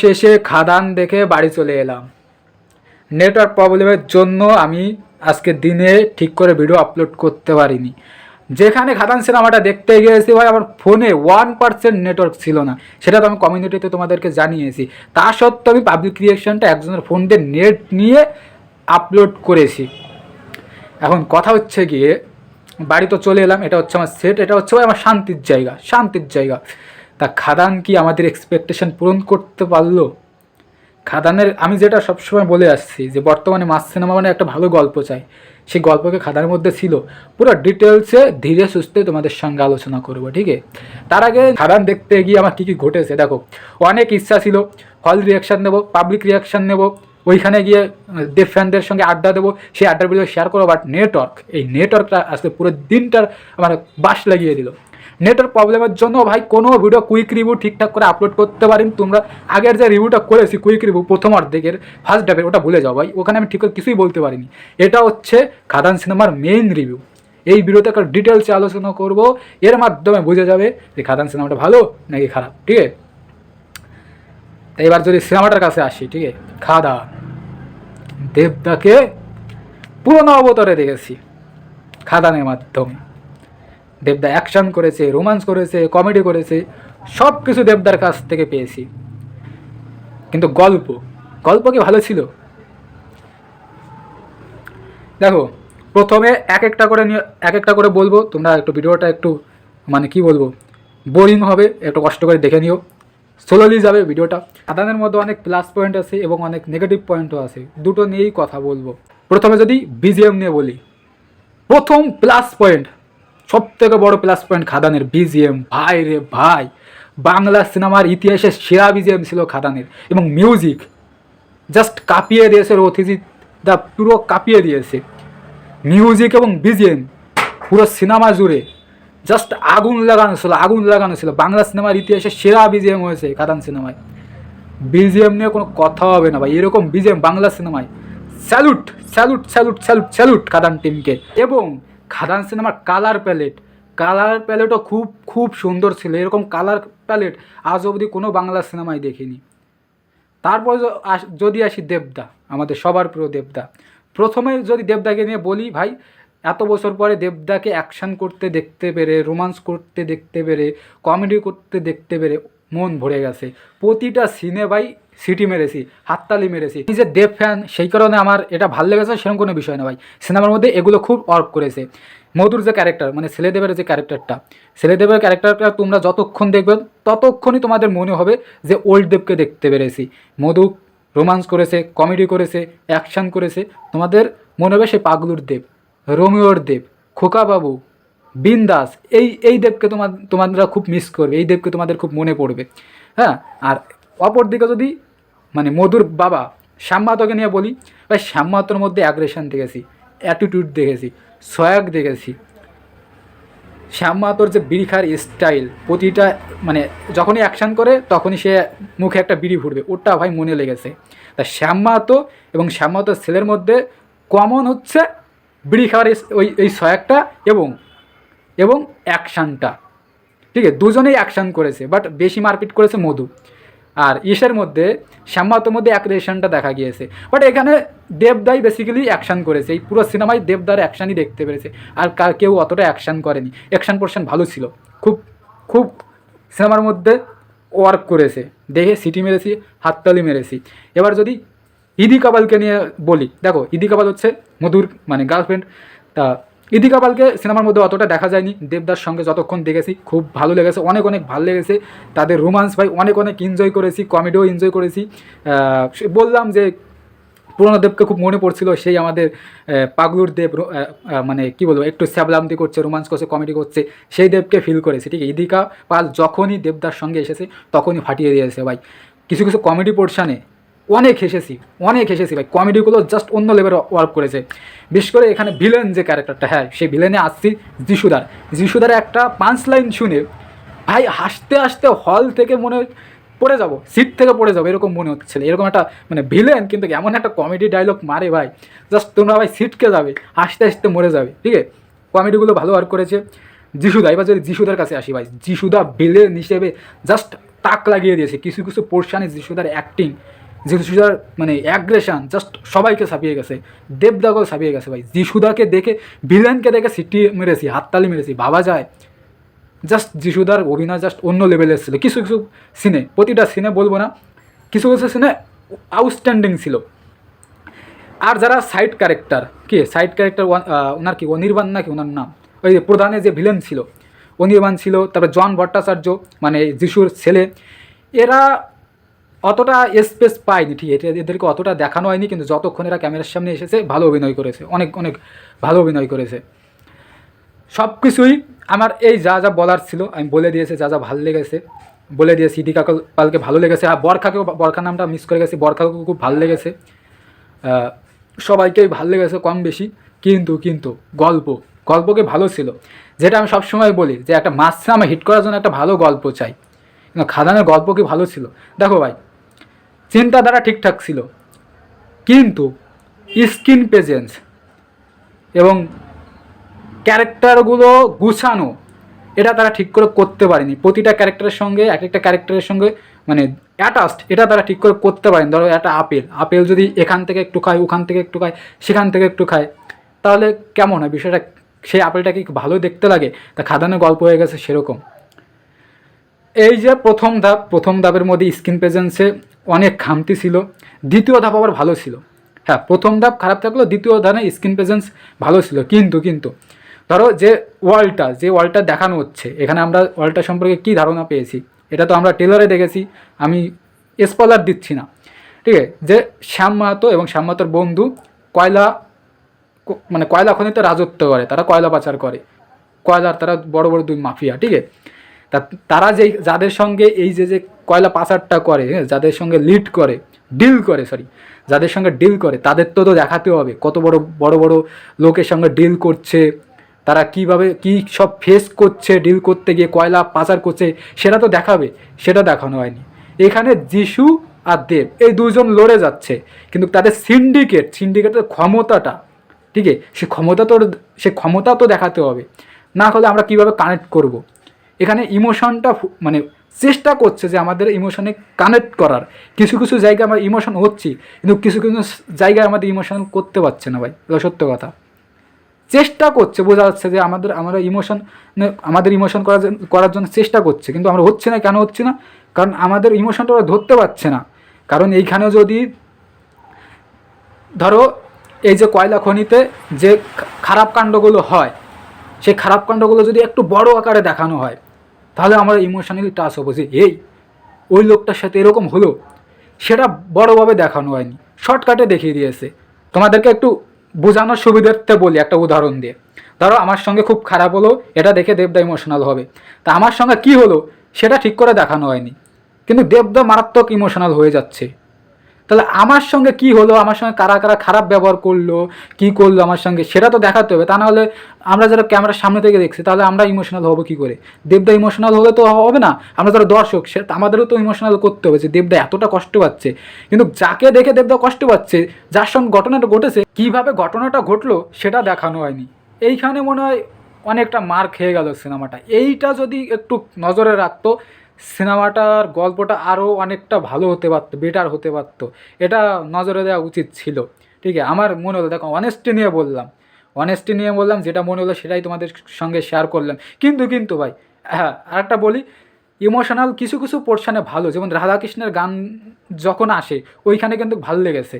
অবশেষে খাদান দেখে বাড়ি চলে এলাম। নেটওয়ার্ক প্রবলেমের জন্য আমি আজকে দিনে ঠিক করে ভিডিও আপলোড করতে পারিনি। যেখানে খাদান সিনেমাটা দেখতে গিয়েছি ভাই, আমার ফোনে ওয়ান পার্সেন্ট নেটওয়ার্ক ছিল না। সেটা তো আমি কমিউনিটিতে তোমাদেরকে জানিয়েছি। তা সত্ত্বেও আমি পাবলিক রিয়েকশনটা একজনের ফোন দিয়ে নেট নিয়ে আপলোড করেছি। এখন কথা হচ্ছে গিয়ে, বাড়ি তো চলে এলাম, এটা হচ্ছে আমার সেট এটা হচ্ছে আমার শান্তির জায়গা শান্তির জায়গা। তা খাদান কি আমাদের এক্সপেকটেশন পূরণ করতে পারল? খাদানের, আমি যেটা সবসময় বলে আসছি যে বর্তমানে মাস সিনেমা মানে একটা ভালো গল্প চাই। সেই গল্পকে খাদানের মধ্যে ছিল। পুরো ডিটেলসে ধীরে সুস্থে তোমাদের সঙ্গে আলোচনা করব, ঠিক আছে? তার আগে খাদান দেখতে গিয়ে আমার কী কী ঘটেছে, দেখো। অনেক ইচ্ছা ছিল। হল রিয়াকশান নেব পাবলিক রিয়াকশান নেব, ওইখানে গিয়ে দেব ফ্যানদের সঙ্গে আড্ডা দেবো। সেই আড্ডার ভিডিও শেয়ার করব বাট নেটওয়ার্ক এই নেটওয়ার্কটা আসলে পুরো দিনটার আমার বাস লাগিয়ে দিল। নেটের প্রবলেমের জন্য ভাই কোনো ভিডিও কুইক রিভিউ ঠিকঠাক করে আপলোড করতে পারিনি। তোমরা আগের যে রিভিউটা করেছি কুইক রিভিউ প্রথম অর্ধেকের ফার্স্ট ডেপের ওটা ভুলে যাও ভাই। ওখানে আমি ঠিক করে কিছুই বলতে পারিনি। এটা হচ্ছে খাদান সিনেমার মেইন রিভিউ এই ভিডিওতে একটা ডিটেলসে আলোচনা করব। এর মাধ্যমে বোঝা যাবে যে খাদান সিনেমাটা ভালো নাকি খারাপ, ঠিক আছে? এবার যদি সিনেমাটার কাছে আসি, ঠিক আছে? খাদান, দেবদাকে পুরনো অবতরে দেখেছি। খাদানের মাধ্যমে। দেবদা অ্যাকশন করেছে রোমান্স করেছে কমেডি করেছে সব কিছু দেবদার কাছ থেকে পেয়েছি। কিন্তু গল্প গল্প কি ভালো ছিল? দেখো, প্রথমে এক একটা করে নিয়ে, এক একটা করে বলব, তোমরা একটু ভিডিওটা একটু মানে কি বলব বোরিং হবে, একটু কষ্ট করে দেখে নিও। স্লোলি যাবে ভিডিওটা। আদানের মধ্যে অনেক প্লাস পয়েন্ট আছে এবং অনেক নেগেটিভ পয়েন্টও আছে। দুটো নিয়েই কথা বলব। প্রথমে যদি বিজিএম নিয়ে বলি, প্রথম প্লাস পয়েন্ট সব থেকে বড় প্লাস পয়েন্ট খাদানের বিজিএম ভাই রে ভাই, বাংলা সিনেমার ইতিহাসে সেরা বিজিএম ছিল খাদানের এবং মিউজিক জাস্ট কাঁপিয়ে দিয়েছে রথিজিৎ দা, পুরো কাঁপিয়ে দিয়েছে। মিউজিক এবং বিজিএম পুরো সিনেমা জুড়ে জাস্ট আগুন লাগানো ছিল, আগুন লাগানো ছিল। বাংলা সিনেমার ইতিহাসে সেরা বিজিএম হয়েছে খাদান সিনেমায়। বিজিএম নিয়ে কোনো কথা হবে না ভাই, এরকম বিজিএম বাংলা সিনেমায়। Salute salute salute salute salute Khadaan টিমকে এবং খাদান সিনেমার কালার প্যালেট। কালার প্যালেটও খুব খুব সুন্দর ছিল। এরকম কালার প্যালেট আজ অবধি কোনো বাংলা সিনেমায় দেখিনি। তারপর যদি আসি দেবদা, আমাদের সবার প্রিয় দেবদা। প্রথমে যদি দেবদাকে নিয়ে বলি, ভাই, এত বছর পরে দেবদাকে অ্যাকশন করতে দেখতে পেরে রোমান্স করতে দেখতে পেরে কমেডি করতে দেখতে পেরে মন ভরে গেছে। প্রতিটা সিনে ভাই সিটি মেরেছি, হাততালি মেরেছি। যে দেব ফ্যান সেই কারণে আমার এটা ভালো লেগেছে, সেরকম কোনো বিষয় না ভাই। সিনেমার মধ্যে এগুলো খুব ওয়ার্ক করেছে। মধুর যে ক্যারেক্টার মানে ছেলেদেবের যে ক্যারেক্টারটা ছেলেদেবের ক্যারেক্টারটা তোমরা যতক্ষণ দেখবে, ততক্ষণই তোমাদের মনে হবে যে ওল্ড দেবকে দেখতে পেরেছি। মধু রোমান্স করেছে কমেডি করেছে অ্যাকশন করেছে, তোমাদের মনে হবে সে পাগলুর দেব, রোমিওর দেব, খোকাবাবু বিন্দাস, এই এই দেবকে তোমার তোমরা খুব মিস করবে, এই দেবকে তোমাদের খুব মনে পড়বে। হ্যাঁ? আর অপর দিকে যদি মানে মধুর বাবা, শ্যামমাতকে নিয়ে বলি, ভাই, শ্যামমাতর মধ্যে অ্যাগ্রেশন দেখেছি অ্যাটিটিউড দেখেছি, সয়াগ দেখেছি। শ্যামমাতর যে বিড়ি খাওয়ার স্টাইল প্রতিটা মানে যখনই অ্যাকশন করে, তখনই সে মুখে একটা বিড়ি ফুটবে। ওটা ভাই মনে লেগেছে। তা শ্যামমাতো এবং শ্যামমাতোর ছেলের মধ্যে কমন হচ্ছে বিড়ি খাওয়ার ওই এই সয়াগটা এবং এবং অ্যাকশানটা। ঠিক আছে, দুজনেই অ্যাকশান করেছে বাট বেশি মারপিট করেছে মধু। আর ইসের মধ্যে শ্যামাতর মধ্যে অ্যাক্রেশনটা দেখা গিয়েছে। বাট এখানে দেবদাই বেসিক্যালি অ্যাকশান করেছে, এই পুরো সিনেমায় দেবদার অ্যাকশানই দেখতে পেরেছে। আর কেউ অতটা অ্যাকশান করেনি। অ্যাকশান পোর্শন ভালো ছিল। খুব খুব সিনেমার মধ্যে ওয়ার্ক করেছে। দেখে সিটি মেরেছি, হাততালি মেরেছি। এবার যদি ইদি কাবালকে নিয়ে বলি, দেখো, ইদি কাবাল হচ্ছে মধুর মানে গার্লফ্রেন্ড তা ইদি কাবালকে সিনেমার মধ্যে অতটা দেখা যায়নি। দেবদার সঙ্গে যতক্ষণ দেখেছি, খুব ভালো লেগেছে, অনেক অনেক ভালো লেগেছে। তাদের রোমান্স ভাই অনেক অনেক এনজয় করেছি কমেডিও এনজয় করেছি। বললাম যে, পুরনো দেবকে খুব মনে পড়ছিল, সেই আমাদের পাগলুর দেব মানে কি বলব, একটু স্যাবলামতি করছে, রোমান্স করছে কমেডি করছে, সেই দেবকে ফিল করেছি, ঠিক ইদিকা পাল যখনই দেবদার সঙ্গে এসেছে, তখনই ফাটিয়ে দিয়েছে ভাই। কিছু কিছু কমেডি পোর্শানে অনেক হেসেছি অনেক হেসেছি ভাই। কমেডিগুলো জাস্ট অন্য লেভেলে ওয়ার্ক করেছে। বিশেষ করে এখানে ভিলেন যে ক্যারেক্টারটা হ্যাঁ সেই ভিলেনে আসছি, যিশুদার। যিশুদার একটা পাঁচ লাইন শুনে ভাই হাসতে হাসতে হল থেকে মনে পড়ে যাব সিট থেকে পড়ে যাব, এরকম মনে হচ্ছিল এরকম একটা মানে ভিলেন কিন্তু এমন একটা কমেডি ডায়লগ মারে ভাই। জাস্ট তোমরা ভাই সিটকে যাবে, হাসতে হাসতে মরে যাবে, ঠিক আছে? কমেডিগুলো ভালো ওয়ার্ক করেছে। যিশুদা, এবার যদি যিশুদার কাছে আসি ভাই, যিশুদা ভিলেন হিসেবে জাস্ট তাক লাগিয়ে দিয়েছে। কিছু কিছু পোর্শানে যিশুদার অ্যাক্টিং যিশুদার মানে অ্যাগ্রেশান জাস্ট সবাইকে ছাপিয়ে গেছে। দেবদাকেও ছাপিয়ে গেছে ভাই। যিশুদাকে দেখে ভিলেনকে দেখে সিটি মেরেছি, হাততালি মেরেছি ভাবা যায়। জাস্ট যিশুদার অভিনয় জাস্ট অন্য লেভেলের ছিল কিছু কিছু সিনে প্রতিটা সিনে বলব না। কিছু কিছু সিনে আউটস্ট্যান্ডিং ছিল। আর যারা সাইড ক্যারেক্টার কি? সাইড ক্যারেক্টার ওনার কি? অনির্বাণ নাকি ওনার নাম? ওই যে প্রধানে যে ভিলেন ছিল, অনির্বাণ ছিল, তারপরে জন ভট্টাচার্য মানে যিশুর ছেলে। এরা অতটা স্পেস পায়নি ঠিক এটা এদেরকে অতটা দেখানো হয়নি, কিন্তু যতক্ষণ এরা ক্যামেরার সামনে এসেছে, ভালো অভিনয় করেছে, অনেক অনেক ভালো অভিনয় করেছে। সব কিছুই আমার এই যা যা বলার ছিল, আমি বলে দিয়েছি, যা যা ভালো লেগেছে, বলে দিয়েছি ইদি কাকল পালকে ভালো লেগেছে, আর বরখাকেও, বরখার নামটা মিস করে গেছি, বরখাকেও খুব ভালো লেগেছে। সবাইকেই ভালো লেগেছে কম বেশি, কিন্তু কিন্তু গল্প, গল্পকে ভালো ছিল। যেটা আমি সবসময় বলি, যে একটা মাস সিনেমা হিট করার জন্য একটা ভালো গল্প চাই। খাদানের গল্প কি ভালো ছিল? দেখো ভাই চিন্তাধারা ঠিকঠাক ছিল। কিন্তু স্কিন প্রেজেন্স এবং ক্যারেক্টারগুলো গুছানো, এটা তারা ঠিক করে করতে পারেনি। প্রতিটা ক্যারেক্টারের সঙ্গে, এক একটা ক্যারেক্টারের সঙ্গে মানে অ্যাটাচড এটা তারা ঠিক করে করতে পারেনি। ধরো একটা আপেল আপেল যদি এখান থেকে একটু খায়, ওখান থেকে একটু খায়, সেখান থেকে একটু খায়, তাহলে কেমন হয়? বিষয়টা, সেই আপেলটা কি ভালো দেখতে লাগে? তা খাদানের গল্প হয়ে গেছে সেরকম। এই যে প্রথম ধাপ, প্রথম ধাপের মধ্যে স্কিন প্রেজেন্সে অনেক খামতি ছিল। দ্বিতীয় ধাপ আবার ভালো ছিল। হ্যাঁ প্রথম ধাপ খারাপ থাকলেও দ্বিতীয় ধাপে স্ক্রিন প্রেজেন্স ভালো ছিল। কিন্তু কিন্তু, ধরো যে ওয়ালটা যে ওয়ালটা দেখানো হচ্ছে, এখানে আমরা ওয়ার্ল্ডটা সম্পর্কে কী ধারণা পেয়েছি, এটা তো আমরা টেলারে দেখেছি, আমি স্পলার দিচ্ছি না। ঠিক আছে? যে শ্যাম মাহাতো এবং শ্যাম মাহাতোর বন্ধু কয়লা মানে কয়লা খনিতে রাজত্ব করে, তারা কয়লা পাচার করে। কয়লার তারা বড় বড় দুই মাফিয়া, ঠিক আছে? তা তারা যেই যাদের সঙ্গে এই যে যে কয়লা পাচারটা করে হ্যাঁ, যাদের সঙ্গে লিড করে ডিল করে সরি যাদের সঙ্গে ডিল করে তাদের তো তো দেখাতে হবে কত বড় বড় বড় লোকের সঙ্গে ডিল করছে তারা কীভাবে কি সব ফেস করছে ডিল করতে গিয়ে কয়লা পাচার করছে সেটা তো দেখাবে সেটা দেখানো হয়নি। এখানে যিশু আর দেব এই দুজন লড়ে যাচ্ছে কিন্তু তাদের সিন্ডিকেট সিন্ডিকেটের ক্ষমতাটা ঠিক আছে সে ক্ষমতা তো সে ক্ষমতা তো দেখাতে হবে। না হলে আমরা কীভাবে কানেক্ট করব। এখানে ইমোশনটা মানে চেষ্টা করছে যে আমাদের ইমোশনে কানেক্ট করার। কিছু কিছু জায়গায় আমরা ইমোশন হচ্ছি, কিন্তু কিছু কিছু জায়গায় আমাদের ইমোশন করতে পারছে না ভাই, এটা সত্য কথা। চেষ্টা করছে, বোঝা যাচ্ছে যে আমাদের আমরা ইমোশন আমাদের ইমোশন করার করার জন্য চেষ্টা করছে, কিন্তু আমরা হচ্ছে না, কেন হচ্ছে না? কারণ আমাদের ইমোশনটা ওরা ধরতে পারছে না। কারণ এইখানে যদি ধরো এই যে কয়লা খনিতে যে খারাপ কাণ্ডগুলো হয়, সেই খারাপ কাণ্ডগুলো যদি একটু বড় আকারে দেখানো হয় তাহলে আমরা ইমোশনালি টাচ হব যে, এই, ওই লোকটার সাথে এরকম হলো? সেটা বড়োভাবে দেখানো হয়নি। শর্টকাটে দেখিয়ে দিয়েছে। তোমাদেরকে একটু বোঝানোর সুবিধার্থে বলি একটা উদাহরণ দিয়ে। ধরো, আমার সঙ্গে খুব খারাপ হলো, এটা দেখে দেবদা ইমোশনাল হবে। তা আমার সঙ্গে কি হলো, সেটা ঠিক করে দেখানো হয়নি। কিন্তু দেবদা মারাত্মক ইমোশনাল হয়ে যাচ্ছে। তাহলে আমার সঙ্গে কি হলো? আমার সঙ্গে কারা কারা খারাপ ব্যবহার করল? কি করল আমার সঙ্গে? সেটা তো দেখাতে হবে। তা না হলে আমরা যারা ক্যামেরার সামনে থেকে দেখছি, তাহলে আমরা ইমোশনাল হব কি করে? দেবদা ইমোশনাল হলে তো হবে না। আমরা যারা দর্শক, সে আমাদেরও তো ইমোশনাল করতে হবে যে দেবদা এতটা কষ্ট পাচ্ছে। কিন্তু যাকে দেখে দেবদা কষ্ট পাচ্ছে, যার সঙ্গে ঘটনাটা ঘটেছে, কীভাবে ঘটনাটা ঘটলো সেটা দেখানো হয়নি। এইখানে মনে হয় অনেকটা মার খেয়ে গেল সিনেমাটা। এইটা যদি একটু নজরে রাখতো সিনেমাটার গল্পটা আরও অনেকটা ভালো হতে পারতো বেটার হতে পারতো। এটা নজরে দেওয়া উচিত ছিল। ঠিক আছে? আমার মনে হলো দেখো অনেস্টি নিয়ে বললাম। অনেস্টি নিয়ে বললাম, যেটা মনে হলো সেটাই তোমাদের সঙ্গে শেয়ার করলাম। কিন্তু কিন্তু ভাই হ্যাঁ আরেকটা বলি ইমোশনাল কিছু কিছু পোর্শনে ভালো। যেমন রাধাকৃষ্ণের গান যখন আসে, ওইখানে কিন্তু ভালো লেগেছে।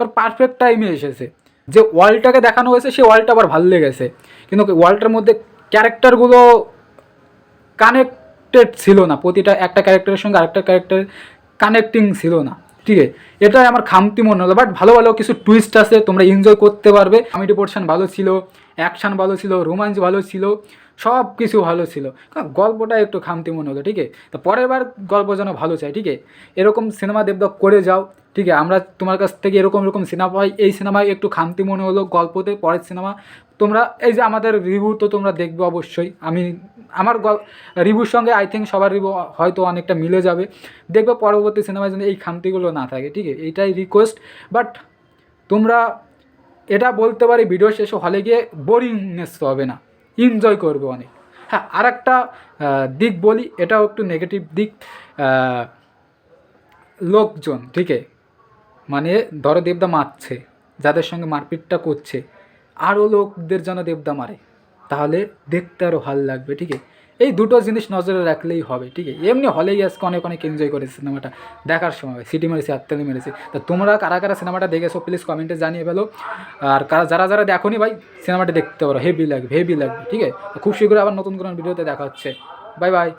এবার পারফেক্ট টাইমে এসেছে। যে ওয়ার্ল্ডটাকে দেখানো হয়েছে, সেই ওয়ার্ল্ডটা আবার ভালো লেগেছে। কিন্তু ওয়ার্ল্ডটার মধ্যে ক্যারেক্টারগুলো কানেক্টেড ছিল না, প্রতিটা একটা ক্যারেক্টারের সঙ্গে আরেকটা ক্যারেক্টার কানেক্টিং ছিল না, ঠিক আছে? এটাই আমার খামতি মনে হলো বাট ভালো ভালো কিছু টুইস্ট আছে, তোমরা এনজয় করতে পারবে। কমেডি পোর্শন ভালো ছিল অ্যাকশন ভালো ছিল রোমাঞ্চ ভালো ছিল সব কিছু ভালো ছিল। গল্পটা একটু খামতি মনে হলো, ঠিক আছে? তো পরের বার গল্প যেন ভালো চাই ঠিক আছে? এরকম সিনেমা দেবদক করে যাও, ঠিক আছে? আমরা তোমার কাছ থেকে এরকম এরকম সিনেমা পাই, এই সিনেমায় একটু খামতি মনে হলো গল্পতে, পরের সিনেমা তোমরা, এই যে আমাদের রিভিউ তো তোমরা দেখবে অবশ্যই, আমি আমার রিভিউর সঙ্গে আই থিঙ্ক সবার রিভিউ হয়তো অনেকটা মিলে যাবে। দেখবে পরবর্তী সিনেমায় যেন এই খামতিগুলো না থাকে, ঠিক আছে? এইটাই রিকোয়েস্ট বাট তোমরা এটা বলতে পারি ভিডিও শেষে হলে গিয়ে বোরিংনেস হবে না। এনজয় করবে অনেক। হ্যাঁ আর একটা দিক বলি, এটাও একটু নেগেটিভ দিক লোকজন, ঠিক আছে? মানে ধরো দেবদা মারছে, যাদের সঙ্গে মারপিটটা করছে আরও লোকদের যেন দেবদা মারে। তাহলে দেখতে আরও ভালো লাগবে ঠিক আছে এই দুটো জিনিস নজরে রাখলেই হবে ঠিক আছে এমনি হলেই আজকে অনেক অনেক এনজয় করেছে সিনেমাটা, দেখার সময়। সিটি মেরেছে আত্মালি মেরেছে। তো তোমরা কারা কারা সিনেমাটা দেখেছ প্লিজ কমেন্টে জানিয়ে ফেলো। আর কারা যারা যারা দেখোনি ভাই, সিনেমাটা দেখতে পারো হেভি লাগবে হেভি লাগবে ঠিক আছে খুব শীঘ্রই আবার নতুন কোনো ভিডিওতে দেখা হচ্ছে। Bye bye